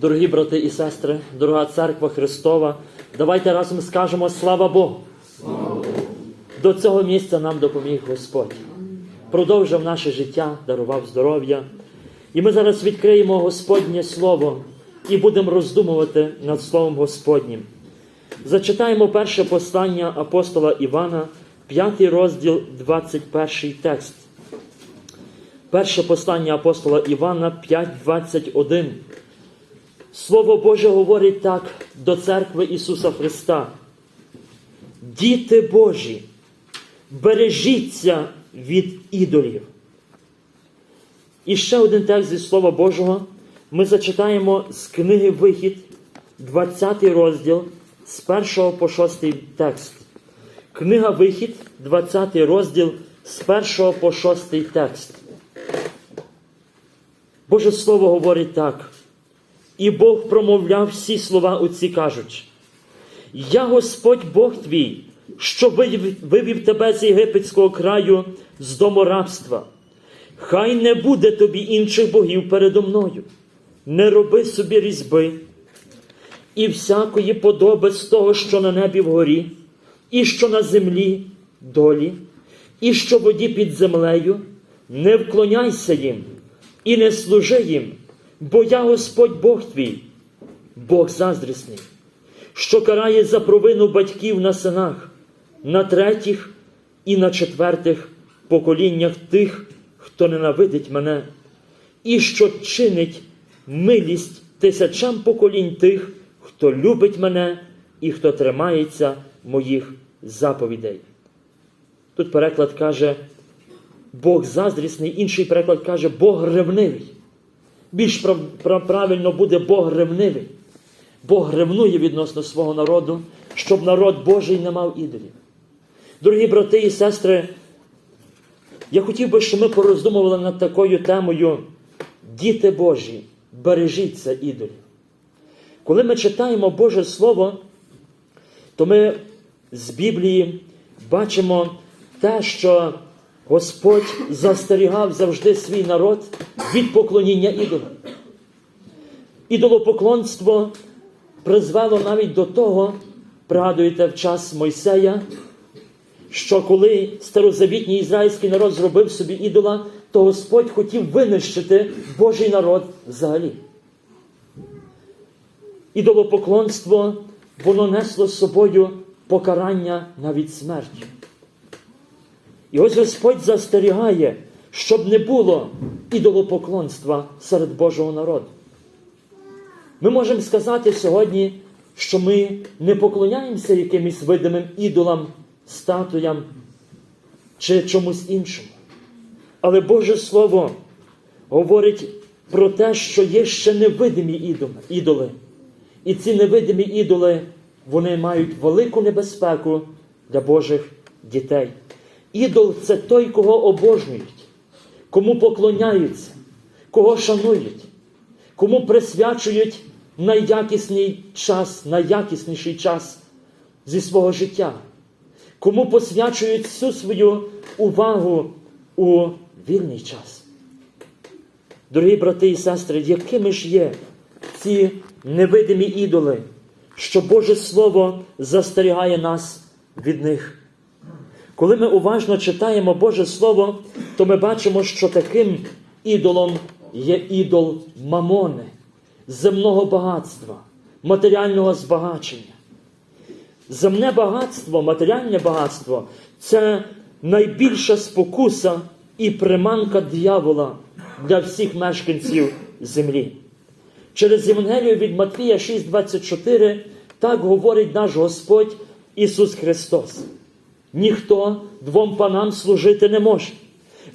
Дорогі брати і сестри, дорога церква Христова, давайте разом скажемо слава Богу. До цього місця нам допоміг Господь. Продовжив наше життя, дарував здоров'я. І ми зараз відкриємо Господнє Слово і будемо роздумувати над Словом Господнім. Зачитаємо перше послання апостола Івана, 5 розділ, 21 текст. Перше послання апостола Івана 5.21. Слово Боже говорить так до церкви Ісуса Христа. Діти Божі, бережіться від ідолів. І ще один текст зі Слова Божого ми зачитаємо з книги Вихід, 20 розділ, з 1 по 6 текст. Книга Вихід, 20 розділ, з 1 по 6 текст. Боже Слово говорить так. І Бог промовляв всі слова оці кажучи. Я Господь Бог твій, що вивів тебе з єгипетського краю, з дому рабства. Хай не буде тобі інших богів передо мною. Не роби собі різьби і всякої подоби з того, що на небі вгорі, і що на землі долі, і що воді під землею, не вклоняйся їм і не служи їм, бо я Господь Бог твій, Бог заздрісний, що карає за провину батьків на синах, на третіх і на четвертих поколіннях тих, хто ненавидить мене, і що чинить милість тисячам поколінь тих, хто любить мене і хто тримається моїх заповідей. Тут переклад каже, Бог заздрісний, інший переклад каже, Бог ревнивий. Більш прав- прав- правильно буде Бог ревнивий. Бог ревнує відносно свого народу, щоб народ Божий не мав ідолів. Дорогі брати і сестри, я хотів би, щоб ми пороздумували над такою темою Діти Божі, бережіться ідолів. Коли ми читаємо Боже Слово, то ми з Біблії бачимо те, що Господь застерігав завжди свій народ від поклоніння ідолам. Ідолопоклонство призвело навіть до того, пригадуєте, в час Мойсея, що коли старозавітній ізраїльський народ зробив собі ідола, то Господь хотів винищити Божий народ взагалі. Ідолопоклонство, воно несло з собою покарання навіть смертю. І ось Господь застерігає, щоб не було ідолопоклонства серед Божого народу. Ми можемо сказати сьогодні, що ми не поклоняємося якимось видимим ідолам, статуям чи чомусь іншому. Але Боже Слово говорить про те, що є ще невидимі ідоли. І ці невидимі ідоли, вони мають велику небезпеку для Божих дітей. Ідол це той, кого обожнюють, кому поклоняються, кого шанують, кому присвячують найякісний час, найякісніший час зі свого життя, кому посвячують всю свою увагу у вільний час. Дорогі брати і сестри, якими ж є ці невидимі ідоли, що Боже Слово застерігає нас від них? Коли ми уважно читаємо Боже Слово, то ми бачимо, що таким ідолом є ідол мамони, земного багатства, матеріального збагачення. Земне багатство, матеріальне багатство це найбільша спокуса і приманка диявола для всіх мешканців землі. Через Євангелію від Матвія 6,24 так говорить наш Господь Ісус Христос. Ніхто двом панам служити не може,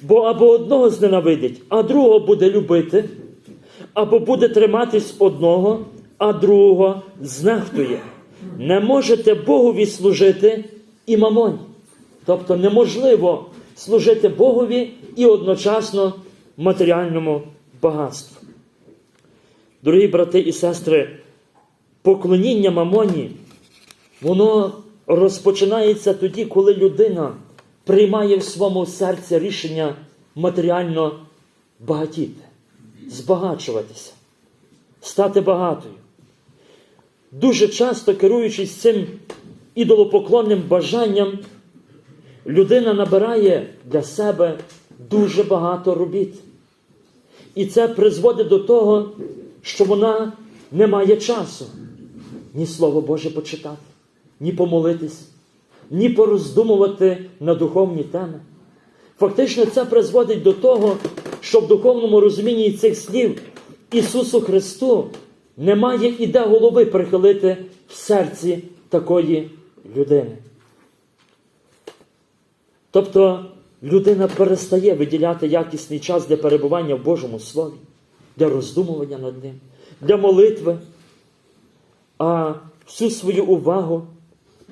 бо або одного зненавидить, а другого буде любити, або буде триматись одного, а другого знехтує. Не можете Богові служити і мамоні. Тобто неможливо служити Богові і одночасно матеріальному багатству. Дорогі брати і сестри, поклоніння мамоні, воно розпочинається тоді, коли людина приймає в своєму серці рішення матеріально багатіти, збагачуватися. стати багатою. Дуже часто, керуючись цим ідолопоклонним бажанням, людина набирає для себе дуже багато робіт. І це призводить до того, що вона не має часу ні Слово Боже почитати, ні помолитись, ні пороздумувати на духовні теми. Фактично, це призводить до того, що в духовному розумінні цих слів Ісусу Христу немає і де голови прихилити в серці такої людини. Тобто людина перестає виділяти якісний час для перебування в Божому Слові, для роздумування над ним, для молитви, а всю свою увагу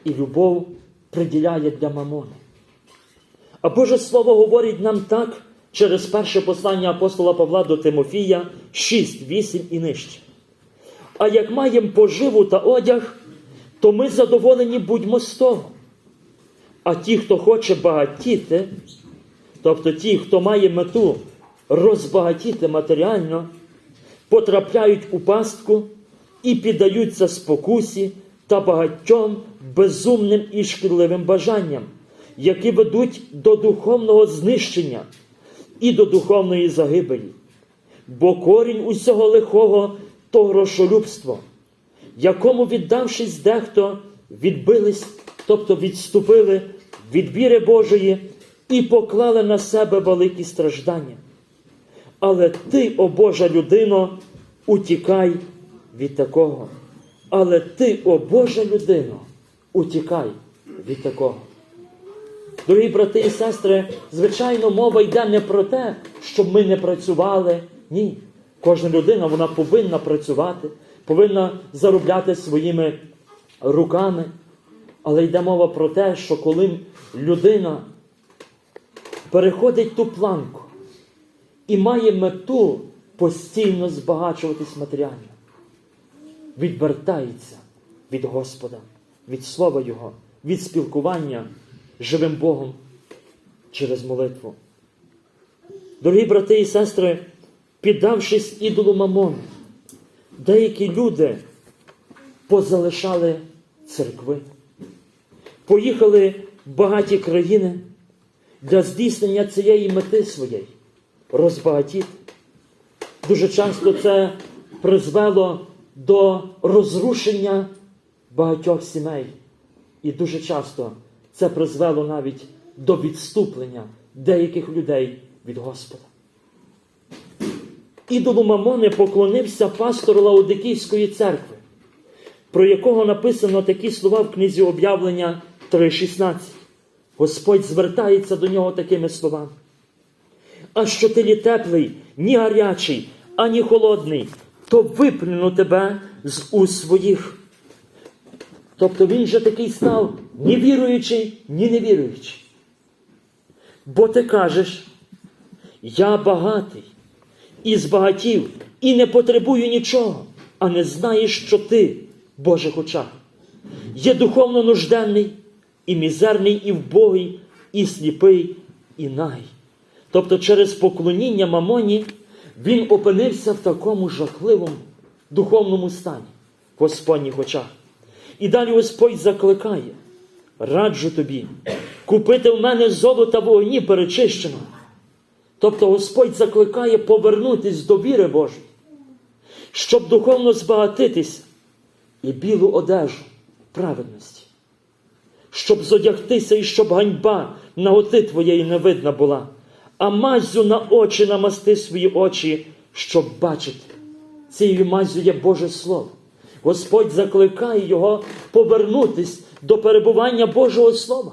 і любов приділяє для мамони. А Боже Слово говорить нам так через перше послання апостола Павла до Тимофія 6, 8 і нижче. А як маємо поживу та одяг, то ми задоволені будьмо з того. А ті, хто хоче багатіти, тобто ті, хто має мету розбагатіти матеріально, потрапляють у пастку і піддаються спокусі та багатьом безумним і шкідливим бажанням, які ведуть до духовного знищення і до духовної загибелі. Бо корінь усього лихого то грошолюбство, якому, віддавшись дехто, відбились, тобто відступили від віри Божої і поклали на себе великі страждання. Але ти, о Божа людино, утікай від такого. Але ти, о Божа людино, утікай від такого. Дорогі брати і сестри, звичайно, мова йде не про те, щоб ми не працювали. Ні. Кожна людина вона повинна працювати, повинна заробляти своїми руками. Але йде мова про те, що коли людина переходить ту планку і має мету постійно збагачуватись матеріально, відвертається від Господа, від Слова Його, від спілкування з живим Богом через молитву. Дорогі брати і сестри, піддавшись ідолу Мамону, деякі люди позалишали церкви, поїхали в багаті країни для здійснення цієї мети своєї розбагатіти. Дуже часто це призвело до розрушення багатьох сімей. І дуже часто це призвело навіть до відступлення деяких людей від Господа. Ідолу Мамони поклонився пастор Лаодикійської церкви, про якого написано такі слова в книзі об'явлення 3.16. Господь звертається до нього такими словами. А що ти лі теплий, ні гарячий, ані холодний, то виплюну тебе з уст своїх. Тобто він же такий став ні віруючий, ні невіруючий. Бо ти кажеш, я багатий і збагатів, і не потребую нічого, а не знаєш, що ти, в Божих очах, є духовно нужденний, і мізерний, і вбогий, і сліпий, і нагий. Тобто через поклоніння мамоні він опинився в такому жахливому духовному стані в Господніх очах. І далі Господь закликає, раджу тобі, купити в мене золота в огні перечищено. Тобто Господь закликає повернутись до віри Божої, щоб духовно збагатитись і білу одежу праведності, щоб зодягтися і щоб ганьба наготи твоєї не видна була, а мазю на очі намасти свої очі, щоб бачити. Цією мазю є Боже Слово. Господь закликає його повернутись до перебування Божого Слова.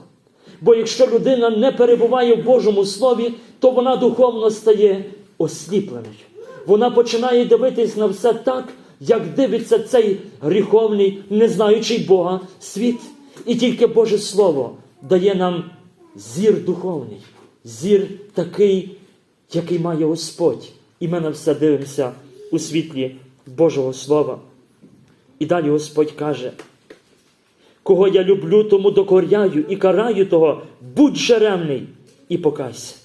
Бо якщо людина не перебуває в Божому Слові, то вона духовно стає осліпленою. Вона починає дивитись на все так, як дивиться цей гріховний, не знаючий Бога світ. І тільки Боже Слово дає нам зір духовний, зір такий, який має Господь. І ми на все дивимося у світлі Божого Слова. І далі Господь каже, кого я люблю, тому докоряю і караю того, будь жеремний і покайся.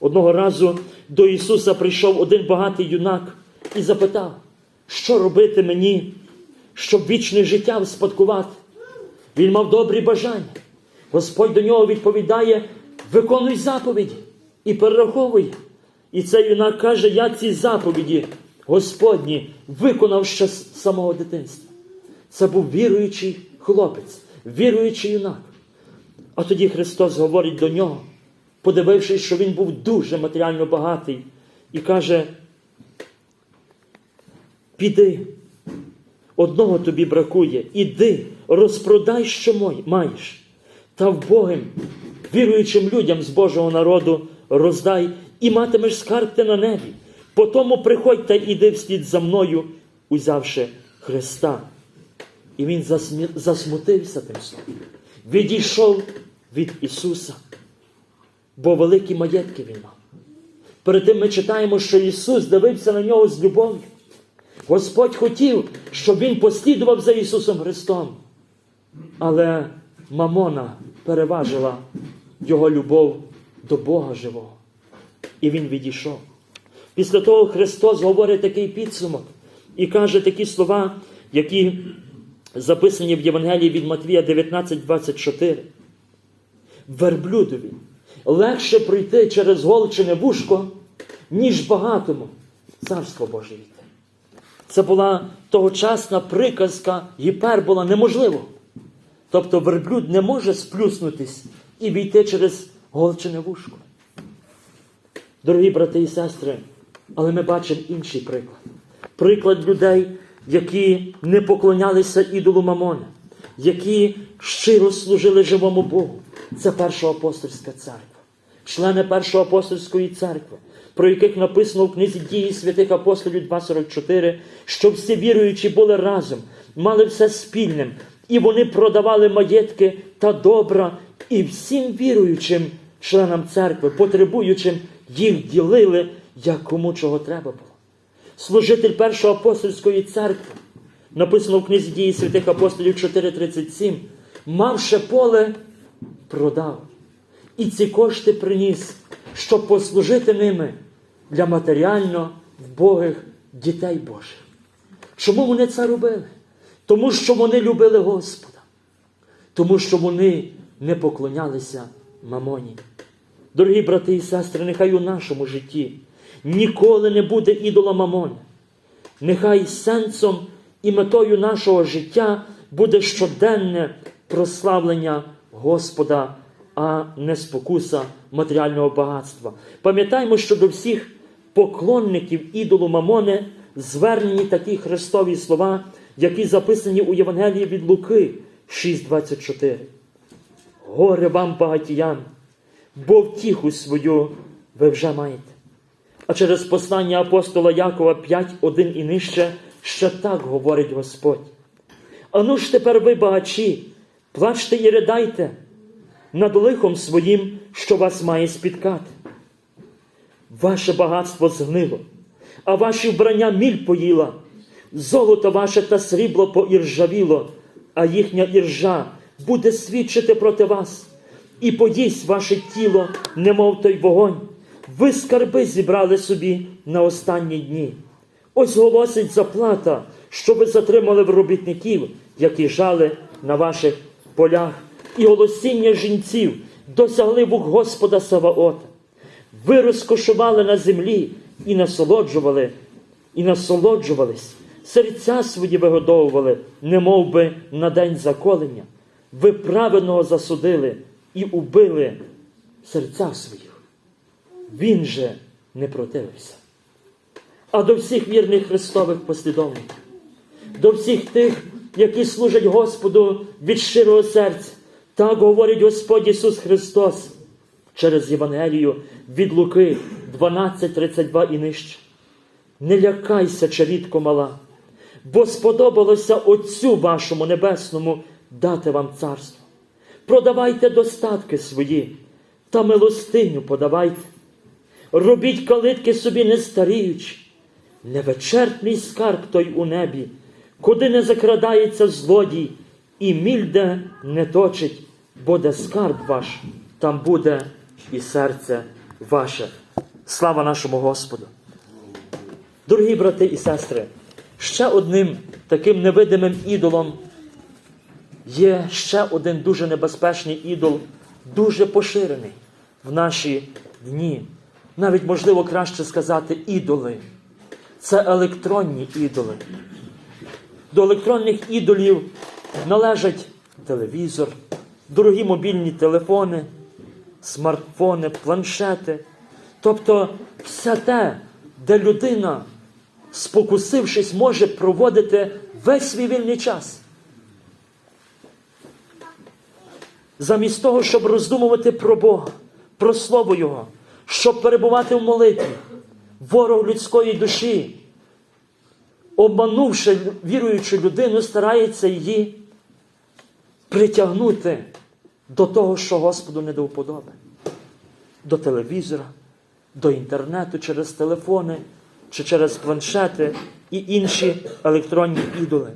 Одного разу до Ісуса прийшов один багатий юнак і запитав, що робити мені, щоб вічне життя вспадкувати. Він мав добрі бажання. Господь до нього відповідає: виконуй заповіді і перераховуй. І цей юнак каже: Я ці заповіді Господні виконав ще з самого дитинства. Це був віруючий хлопець, віруючий юнак. А тоді Христос говорить до нього, подивившись, що він був дуже матеріально багатий, і каже: Піди, одного тобі бракує, іди, розпродай, що маєш, та вбогим, віруючим людям з Божого народу роздай і матимеш скарб на небі. Потому приходь та іди вслід за мною, узявши Христа. І він засмутився тим словом. Відійшов від Ісуса, бо великі маєтки він мав. Перед тим ми читаємо, що Ісус дивився на нього з любов'ю. Господь хотів, щоб він послідував за Ісусом Христом. Але Мамона переважила його любов до Бога живого. І він відійшов. Після того Христос говорить такий підсумок і каже такі слова, які записані в Євангелії від Матвія 19:24. Верблюдові легше пройти через голчене вушко, ніж багатому царство Боже війти. Це була тогочасна приказка, гіпербола неможливо. Тобто верблюд не може сплюснутись і війти через голчене вушко. Дорогі брати і сестри, але ми бачимо інший приклад. Приклад людей, які не поклонялися ідолу Мамона, які щиро служили живому Богу. Це перша апостольська церква, члени першої апостольської церкви, про яких написано в книзі дії святих апостолів 2.44, що всі віруючі були разом, мали все спільним, і вони продавали маєтки та добра, і всім віруючим членам церкви, потребуючим, їх ділили, як кому чого треба було. Служитель першої апостольської церкви, написано в книзі дії святих апостолів 4.37, мавши поле, продав. І ці кошти приніс, щоб послужити ними для матеріально вбогих дітей Божих. Чому вони це робили? Тому що вони любили Господа, тому що вони не поклонялися мамоні. Дорогі брати і сестри, нехай у нашому житті ніколи не буде ідола мамони. Нехай сенсом і метою нашого життя буде щоденне прославлення Господа, а не спокуса матеріального багатства. Пам'ятаймо, що до всіх поклонників ідолу Мамони звернені такі Христові слова, які записані у Євангелії від Луки 6,24. Горе вам, багатіян, бо втіху свою ви вже маєте. А через послання апостола Якова 5, 1 і нижче ще так говорить Господь. Ану ж тепер ви, багачі, плачте і ридайте над лихом своїм, що вас має спіткати. Ваше багатство згнило, а ваші вбрання міль поїла, золото ваше та срібло поіржавіло, а їхня іржа буде свідчити проти вас, і поїсть ваше тіло, немов той вогонь. Ви скарби зібрали собі на останні дні. Ось голосить заплата, що ви затримали в робітників, які жали на ваших полях, і голосіння жінців досягли вух Господа Саваота. Ви розкошували на землі і насолоджували, і насолоджувались, серця свої вигодовували, немов би на день заколення. Ви праведного засудили і убили серця своїх. Він же не противився. А до всіх вірних Христових послідовників, до всіх тих, які служать Господу від щирого серця, так говорить Господь Ісус Христос через Євангелію від Луки 12.32 і нижче. Не лякайся, чарітко мала, бо сподобалося Отцю вашому Небесному дати вам царство. Продавайте достатки свої та милостиню подавайте. Робіть калитки собі не старіючи, невичерпний скарб той у небі, куди не закрадається злодій, і мільде не точить, бо де скарб ваш, там буде і серце ваше. Слава нашому Господу! Дорогі брати і сестри, Ще одним таким невидимим ідолом є ще один дуже небезпечний ідол, дуже поширений в наші дні. Навіть можливо краще сказати ідоли. Це електронні ідоли. До електронних ідолів належать телевізор, дорогі мобільні телефони, смартфони, планшети. Тобто все те, де людина, спокусившись, може проводити весь свій вільний час. Замість того, щоб роздумувати про Бога, про Слово Його, щоб перебувати в молитві, ворог людської душі, обманувши віруючу людину, старається її притягнути до того, що Господу не до вподоби. До телевізора, до інтернету через телефони чи через планшети і інші електронні ідоли.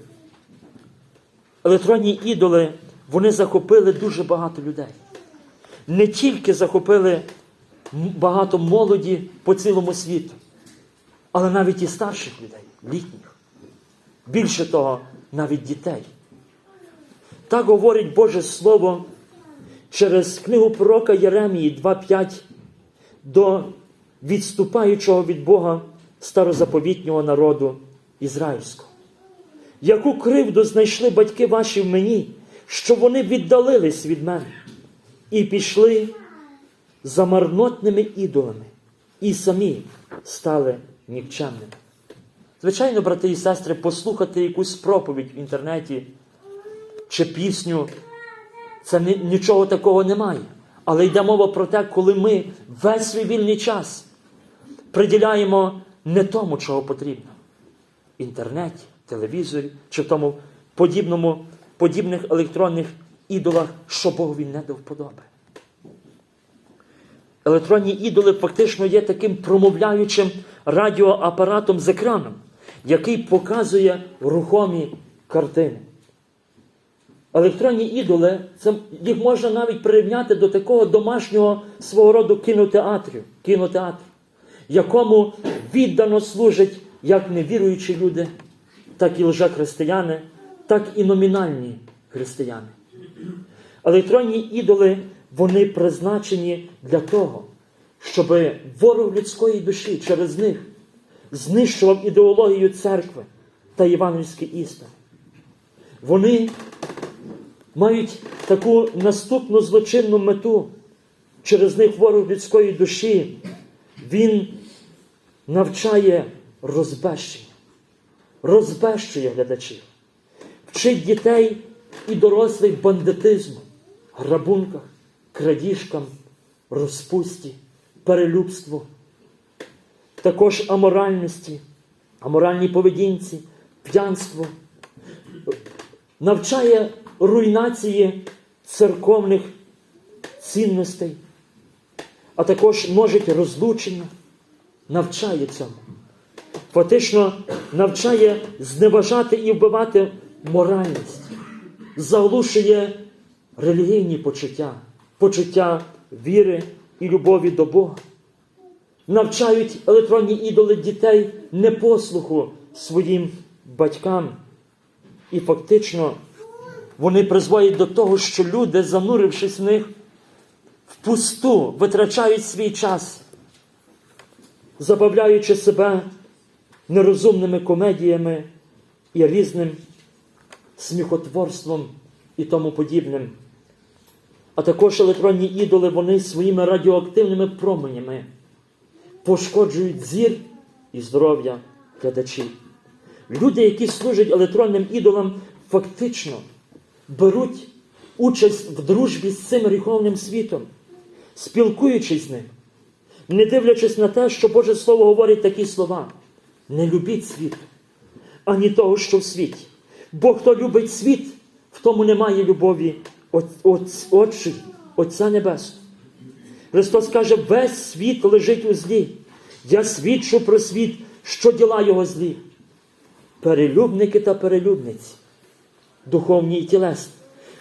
Електронні ідоли вони захопили дуже багато людей. Не тільки захопили багато молоді по цілому світу, але навіть і старших людей, літніх. Більше того, навіть дітей. Так говорить Боже Слово через книгу пророка Єремії 2.5 до відступаючого від Бога старозаповітнього народу ізраїльського. Яку кривду знайшли батьки ваші в мені, що вони віддалились від мене і пішли за марнотними ідолами, і самі стали нікчемними. Звичайно, брати і сестри, послухати якусь проповідь в інтернеті чи пісню, це ні- нічого такого немає. Але йде мова про те, коли ми весь свій вільний час приділяємо не тому, чого потрібно. Інтернеті, телевізорі чи в тому подібному, подібних електронних ідолах, що Богові не до вподоби. Електронні ідоли фактично є таким промовляючим радіоапаратом з екраном, який показує рухомі картини. Електронні ідоли, це, їх можна навіть прирівняти до такого домашнього свого роду кінотеатру, кінотеатру, якому віддано служать як невіруючі люди, так і лжехристияни, так і номінальні християни. Електронні ідоли, вони призначені для того, щоб ворог людської душі через них знищував ідеологію церкви та євангельські істини. Вони мають таку наступну злочинну мету. Через них ворог людської душі. Він навчає розбещення, розбещує глядачів, вчить дітей і дорослих бандитизму, грабунках, крадіжкам, розпусті, перелюбству, також аморальності, аморальній поведінці, п'янству, навчає руйнації церковних цінностей, а також множить розлучення, навчає цьому. Фактично навчає зневажати і вбивати моральність, заглушує релігійні почуття, почуття віри і любові до Бога. Навчають електронні ідоли дітей непослуху своїм батькам. І фактично вони призводять до того, що люди, занурившись в них, впусту витрачають свій час, забавляючи себе нерозумними комедіями і різним сміхотворством і тому подібним. А також електронні ідоли вони своїми радіоактивними променями пошкоджують зір і здоров'я глядачів. Люди, які служать електронним ідолам, фактично беруть участь в дружбі з цим гріховним світом, спілкуючись з ним, не дивлячись на те, що Боже Слово говорить такі слова: не любіть світу, ані того, що в світі. Бо хто любить світ, в тому немає любові от, Отця Небесного. Христос каже, весь світ лежить у злі. Я свідчу про світ, що діла його злі. Перелюбники та перелюбниці, духовні і тілесні.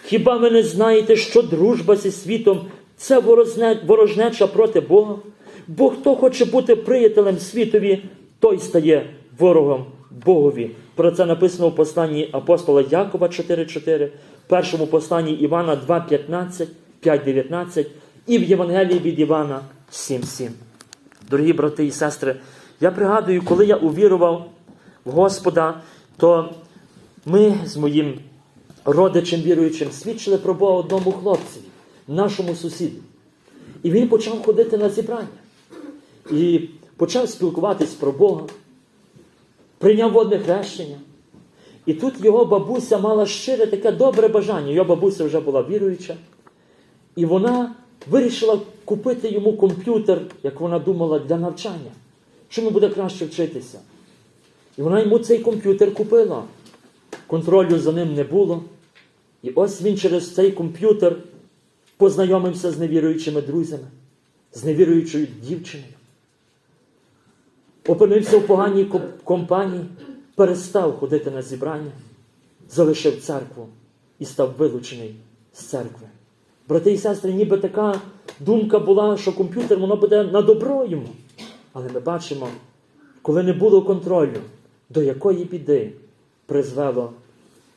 Хіба ви не знаєте, що дружба зі світом це ворожнеча проти Бога? Бо хто хоче бути приятелем світові, той стає ворогом Богові. Про це написано в посланні апостола Якова 4.4, в першому посланні Івана 2.15, 5.19 і в Євангелії від Івана 7.7. Дорогі брати і сестри, я пригадую, коли я увірував в Господа, то ми з моїм родичем віруючим свідчили про Бога одному хлопцеві, нашому сусіду. І він почав ходити на зібрання. І почав спілкуватись про Бога, прийняв водне хрещення. І тут його бабуся мала щире таке добре бажання. Його бабуся вже була віруюча. І вона вирішила купити йому комп'ютер, як вона думала, для навчання, що йому буде краще вчитися. І вона йому цей комп'ютер купила. Контролю за ним не було. І ось він через цей комп'ютер познайомився з невіруючими друзями, з невіруючою дівчиною. Опинився в поганій компанії, перестав ходити на зібрання, залишив церкву і став вилучений з церкви. Брати і сестри, ніби така думка була, що комп'ютер воно буде на добро йому. Але ми бачимо, коли не було контролю, до якої біди призвело,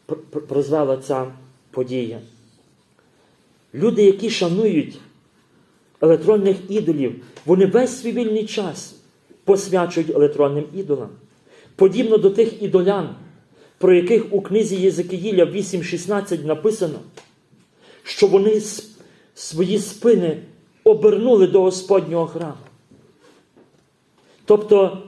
пр- пр- призвела ця подія. Люди, які шанують електронних ідолів, вони весь свій вільний час посвячують електронним ідолам. Подібно до тих ідолян, про яких у книзі Єзекиїля 8.16 написано, що вони свої спини обернули до Господнього храму. Тобто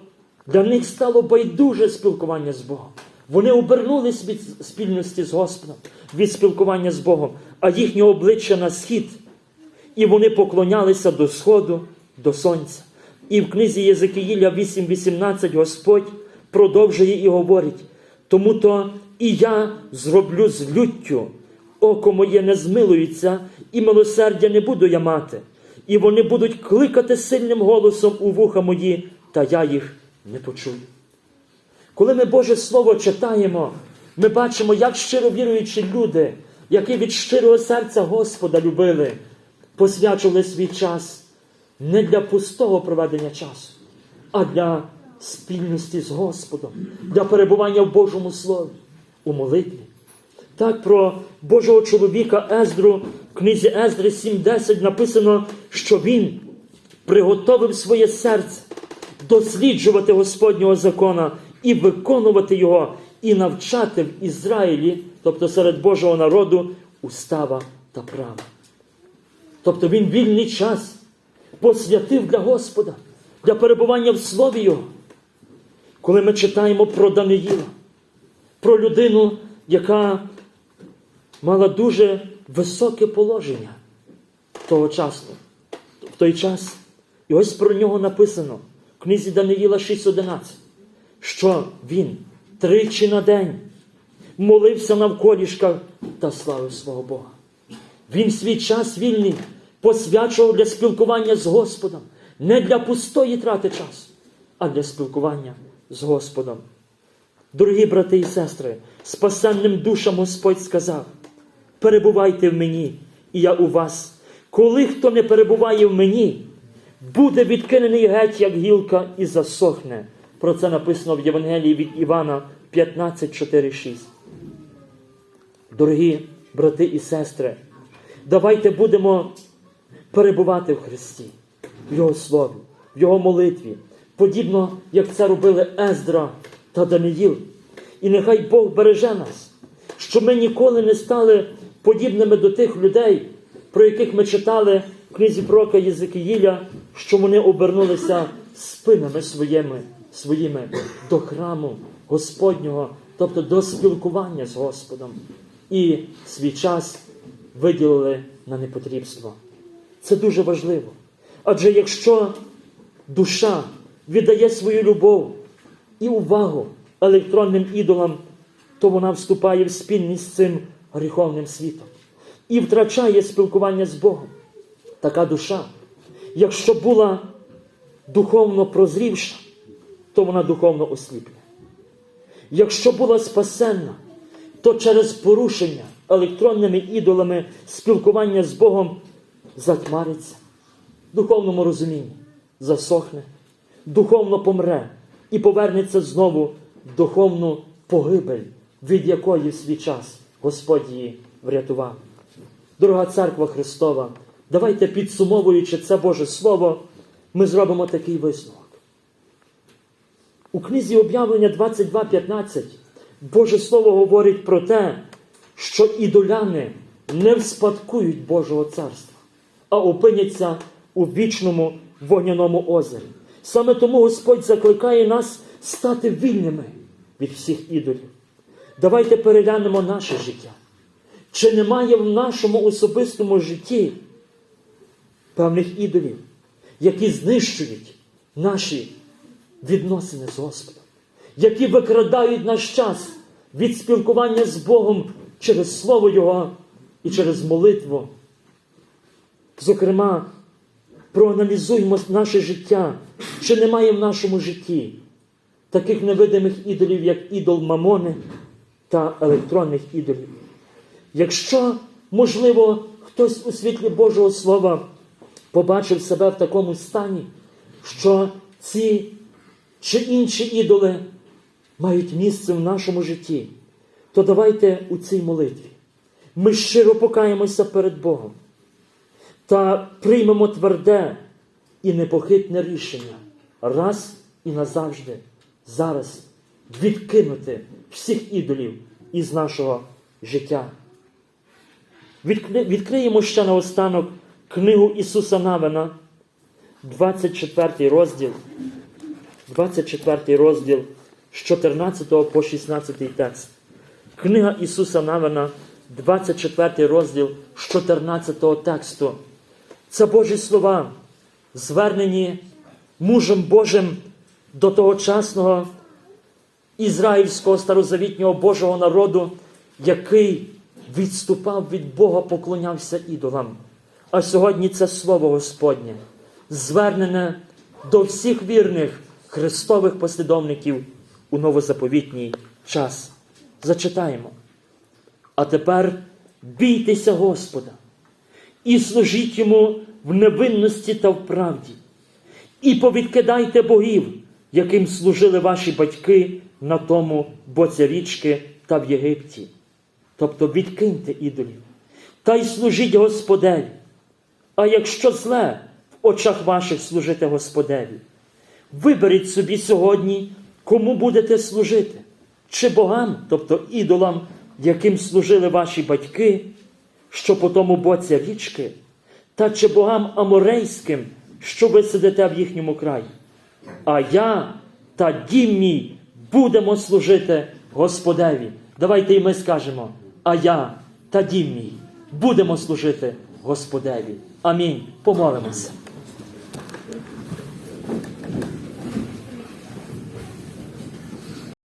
для них стало байдуже спілкування з Богом. Вони обернулись від спільності з Господом, від спілкування з Богом, а їхнє обличчя на схід. І вони поклонялися до сходу, до сонця. І в книзі Єзекиїля 8.18 Господь продовжує і говорить: тому то і я зроблю з люттю, око моє не змилується, і милосердя не буду я мати. І вони будуть кликати сильним голосом у вуха мої, та я їх не почую. Коли ми Боже Слово читаємо, ми бачимо, як щиро віруючі люди, які від щирого серця Господа любили, посвячували свій час не для пустого проведення часу, а для спільності з Господом, для перебування в Божому Слові, у молитві. Так про Божого чоловіка Ездру в книзі Ездри 7.10 написано, що він приготовив своє серце досліджувати Господнього закона і виконувати його, і навчати в Ізраїлі, тобто серед Божого народу, устава та права. Тобто він вільний час посвятив для Господа, для перебування в Слові Його. Коли ми читаємо про Даниїла, про людину, яка мала дуже високе положення того часу, в той час. І ось про нього написано в книзі Даниїла 6.11, що він тричі на день молився навколішках та славив свого Бога. Він свій час вільний посвячував для спілкування з Господом, не для пустої трати часу, а для спілкування з Господом. Дорогі брати і сестри, спасенним душам Господь сказав: перебувайте в мені, і я у вас. Коли хто не перебуває в мені, буде відкинений геть, як гілка, і засохне. Про це написано в Євангелії від Івана 15, 4, 6. Дорогі брати і сестри, давайте будемо перебувати в Христі, в Його Слові, в Його молитві, подібно, як це робили Ездра та Даниїл. І нехай Бог береже нас, щоб ми ніколи не стали подібними до тих людей, про яких ми читали в книзі пророка Єзекиїля, що вони обернулися спинами своїми, своїми до храму Господнього, тобто до спілкування з Господом, і свій час виділили на непотрібство. Це дуже важливо. Адже якщо душа віддає свою любов і увагу електронним ідолам, то вона вступає в спільність з цим гріховним світом і втрачає спілкування з Богом. Така душа, якщо була духовно прозрівша, то вона духовно осліпне. Якщо була спасенна, то через порушення електронними ідолами спілкування з Богом затьмариться, в духовному розумінні засохне, духовно помре і повернеться знову в духовну погибель, від якої в свій час Господь її врятував. Дорога церква Христова, давайте підсумовуючи це Боже Слово, ми зробимо такий висновок. У книзі об'явлення 22.15 Боже Слово говорить про те, що ідоляни не вспадкують Божого царства, а опиняться у вічному вогняному озері. Саме тому Господь закликає нас стати вільними від всіх ідолів. Давайте переглянемо наше життя. Чи немає в нашому особистому житті певних ідолів, які знищують наші відносини з Господом, які викрадають наш час від спілкування з Богом через Слово Його і через молитву. Зокрема, проаналізуємо наше життя, чи немає в нашому житті таких невидимих ідолів, як ідол Мамони та електронних ідолів. Якщо, можливо, хтось у світлі Божого Слова побачив себе в такому стані, що ці чи інші ідоли мають місце в нашому житті, то давайте у цій молитві ми щиро покаємося перед Богом та приймемо тверде і непохитне рішення раз і назавжди зараз відкинути всіх ідолів із нашого життя. Відкриємо ще наостанок книгу Ісуса Навина, 24 розділ, 24 розділ з 14 по 16 текст. Книга Ісуса Навина, 24 розділ з 14 тексту. Це Божі слова, звернені мужем Божим до тогочасного ізраїльського старозавітнього Божого народу, який відступав від Бога, поклонявся ідолам. А сьогодні це слово Господнє, звернене до всіх вірних Христових послідовників у новозаповітній час. Зачитаємо. А тепер бійтеся Господа і служіть йому в невинності та в правді. І повідкидайте богів, яким служили ваші батьки на тому боці річки та в Єгипті. Тобто відкиньте ідолів, та й служіть Господеві. А якщо зле в очах ваших служити Господеві, виберіть собі сьогодні, кому будете служити, чи богам, тобто ідолам, яким служили ваші батьки, що по тому боці річки, та чи богам аморейським, що ви сидите в їхньому краї. А я та дім мій будемо служити Господеві. Давайте і ми скажемо, а я та дім мій будемо служити Господеві. Амінь. Помолимося.